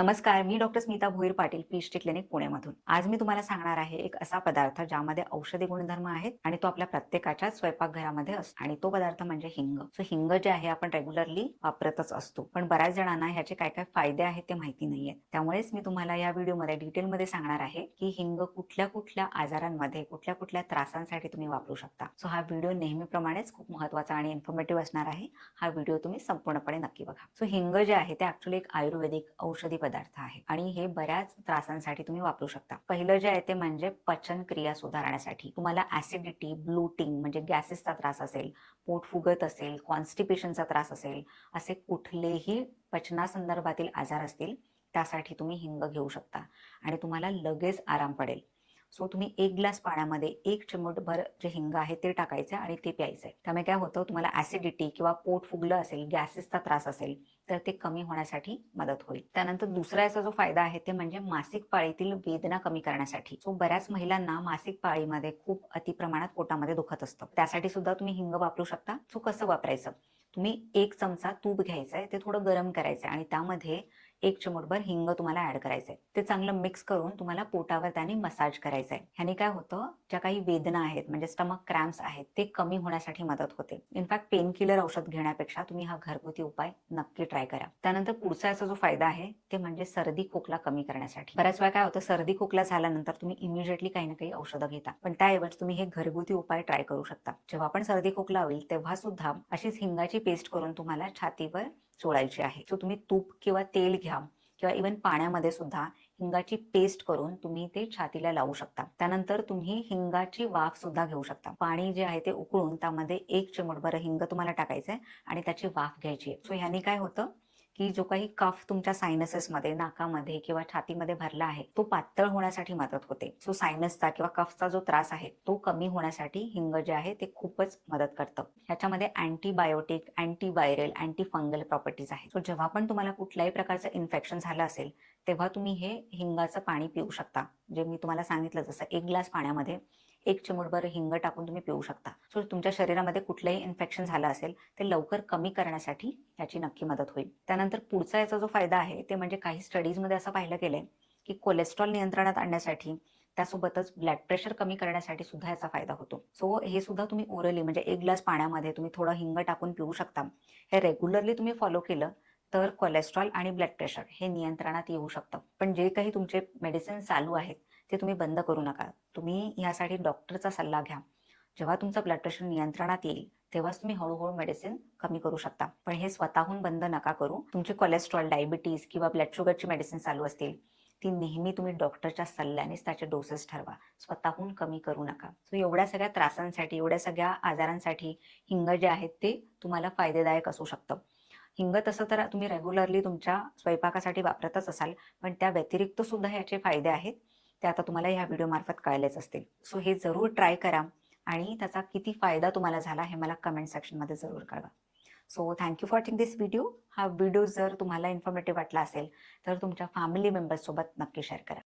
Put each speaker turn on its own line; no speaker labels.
नमस्कार मी doctor Smita Bhoir Patil PHT clinic पुण्यामधून आज मी तुम्हाला सांगणार आहे एक असा पदार्थ ज्यामध्ये औषधी गुणधर्म आहेत आणि तो आपल्या प्रत्येकाच्या स्वयंपाकघरामध्ये असतो आणि तो पदार्थ म्हणजे हिंग. सो हिंग जे आहे आपण रेग्युलरली वापरतच असतो. पण बऱ्याच जणांना ह्याचे काय काय फायदे आहेत ते माहिती नाहीयेत त्यामुळेच मी तुम्हाला या व्हिडिओमध्ये डिटेलमध्ये सांगणार आहे की हिंग कुठल्या कुठल्या आजारांमध्ये कुठल्या कुठल्या त्रासांसाठी तुम्ही वापरू शकता. सो हा व्हिडिओ नेहमीप्रमाणेच खूप महत्त्वाचा आणि इन्फॉर्मेटिव्ह असणार आहे. हा व्हिडिओ तुम्ही संपूर्णपणे नक्की बघा. सो हिंग जे आहे ते ऍक्च्युली एक आयुर्वेदिक औषधी पदार्थ आहे. आणि हे बऱ्याच त्रासांसाठी तुम्ही वापरू शकता. पहिलं जे आहे ते म्हणजे पचन क्रिया सुधारण्यासाठी. तुम्हाला ऍसिडिटी ब्लूटिंग म्हणजे गॅसेसचा त्रास असेल पोट फुगत असेल कॉन्स्टिपेशनचा त्रास असेल असे कुठलेही पचनासंदर्भातील आजार असतील त्यासाठी तुम्ही हिंग घेऊ शकता. आणि तुम्हाला लगेच आराम पडेल. सो तुम्ही एक ग्लास पाण्यामध्ये एक चिमूटभर जे हिंग आहे ते टाकायचं आणि ते प्यायचं आहे. त्यामुळे काय होतं तुम्हाला ऍसिडिटी किंवा पोट फुगलं असेल गॅसेसचा त्रास असेल तर ते कमी होण्यासाठी मदत होईल. त्यानंतर दुसरा याचा जो फायदा आहे ते म्हणजे मासिक पाळीतील वेदना कमी करण्यासाठी. सो बऱ्याच महिलांना मासिक पाळीमध्ये खूप अति प्रमाणात पोटामध्ये दुखत असतं. त्यासाठी सुद्धा तुम्ही हिंग वापरू शकता. सो कसं वापरायचं? तुम्ही एक चमचा तूप घ्यायचं आहे ते थोडं गरम करायचं आहे आणि त्यामध्ये एक चिमूटभर हिंग तुम्हाला ऍड करायचंय. ते चांगलं मिक्स करून तुम्हाला पोटावर त्याने मसाज करायचंय. ह्याने काय होतं ज्या काही वेदना आहेत म्हणजे स्टमक क्रॅम्प्स आहेत ते कमी होण्यासाठी मदत होते. इनफॅक्ट पेन किलर औषध घेण्यापेक्षा तुम्ही हा घरगुती उपाय नक्की ट्राय करा. त्यानंतर पुढचा याचा जो फायदा आहे ते म्हणजे सर्दी खोकला कमी करण्यासाठी. बऱ्याच वेळा काय होतं सर्दी खोकला झाल्यानंतर तुम्ही इमिजिएटली काही ना काही औषधं घेता. पण त्याऐवजी तुम्ही हे घरगुती उपाय ट्राय करू शकता. जेव्हा पण सर्दी खोकला होईल तेव्हा सुद्धा अशीच हिंगाची पेस्ट करून तुम्हाला छातीवर चोळायची आहे. सो तुम्ही तूप किंवा तेल घ्या किंवा इवन पाण्यामध्ये सुद्धा हिंगाची पेस्ट करून तुम्ही ते छातीला लावू शकता. त्यानंतर तुम्ही हिंगाची वाफ सुद्धा घेऊ शकता. पाणी जे आहे ते उकळून त्यामध्ये एक चिमटभर हिंग तुम्हाला टाकायचंय आणि त्याची वाफ घ्यायची आहे. सो ह्याने काय होतं? की जो काही कफ तुमच्या सायनसेसमध्ये नाकामध्ये किंवा छातीमध्ये भरला आहे तो पातळ होण्यासाठी मदत होते. सो सायनसचा किंवा कफचा जो त्रास आहे तो कमी होण्यासाठी हिंग जे आहे ते खूपच मदत करतं. ह्याच्यामध्ये antibiotic antiviral anti fungal properties आहेत. सो जेव्हा पण तुम्हाला कुठल्याही प्रकारचं इन्फेक्शन झालं असेल तेव्हा तुम्ही हे हिंगाचं पाणी पिऊ शकता. जे मी तुम्हाला सांगितलं जसं एक ग्लास पाण्यामध्ये एक चिमूटभर हिंग टाकून तुम्ही पिऊ शकता. सो तुमच्या शरीरामध्ये कुठलंही इन्फेक्शन झालं असेल ते लवकर कमी करण्यासाठी याची नक्की मदत होईल. त्यानंतर पुढचा याचा जो फायदा आहे ते म्हणजे काही स्टडीजमध्ये असं पाहिलं गेलंय की कोलेस्ट्रॉल नियंत्रणात आणण्यासाठी त्यासोबतच ब्लड प्रेशर कमी करण्यासाठी सुद्धा याचा फायदा होतो. सो हे सुद्धा तुम्ही ओरली म्हणजे एक ग्लास पाण्यामध्ये तुम्ही थोडं हिंग टाकून पिऊ शकता. हे रेग्युलरली तुम्ही फॉलो केलं तर कोलेस्ट्रॉल आणि ब्लड प्रेशर हे नियंत्रणात येऊ शकतं. पण जे काही तुमचे मेडिसिन चालू आहेत ते तुम्ही बंद करू नका. तुम्ही ह्यासाठी डॉक्टरचा सल्ला घ्या. जेव्हा तुमचं ब्लड प्रेशर नियंत्रणात येईल तेव्हाच तुम्ही हळूहळू मेडिसिन कमी करू शकता. पण हे स्वतःहून बंद नका करू. तुमचे कोलेस्ट्रॉल डायबिटीज किंवा ब्लड शुगरची मेडिसिन चालू असतील ती नेहमी तुम्ही डॉक्टरच्या सल्ल्यानेच त्याचे डोसेस ठरवा. स्वतःहून कमी करू नका. सो एवढ्या सगळ्या त्रासांसाठी एवढ्या सगळ्या आजारांसाठी हिंग जे आहेत ते तुम्हाला फायदेदायक असू शकतं. हिंग तसं तर तुम्ही रेग्युलरली तुमच्या स्वयंपाकासाठी वापरतच असाल पण त्या व्यतिरिक्त सुद्धा याचे फायदे आहेत. ते आता तुम्हाला ह्या व्हिडिओ मार्फत कळलेच असतील. सो हे जरूर ट्राय करा आणि त्याचा किती फायदा तुम्हाला झाला हे मला कमेंट सेक्शनमध्ये जरूर कळवा. So thank you for watching this video हा व्हिडिओ जर तुम्हाला इन्फॉर्मेटिव्ह वाटला असेल तर तुमच्या फॅमिली मेंबर्ससोबत नक्की शेअर करा.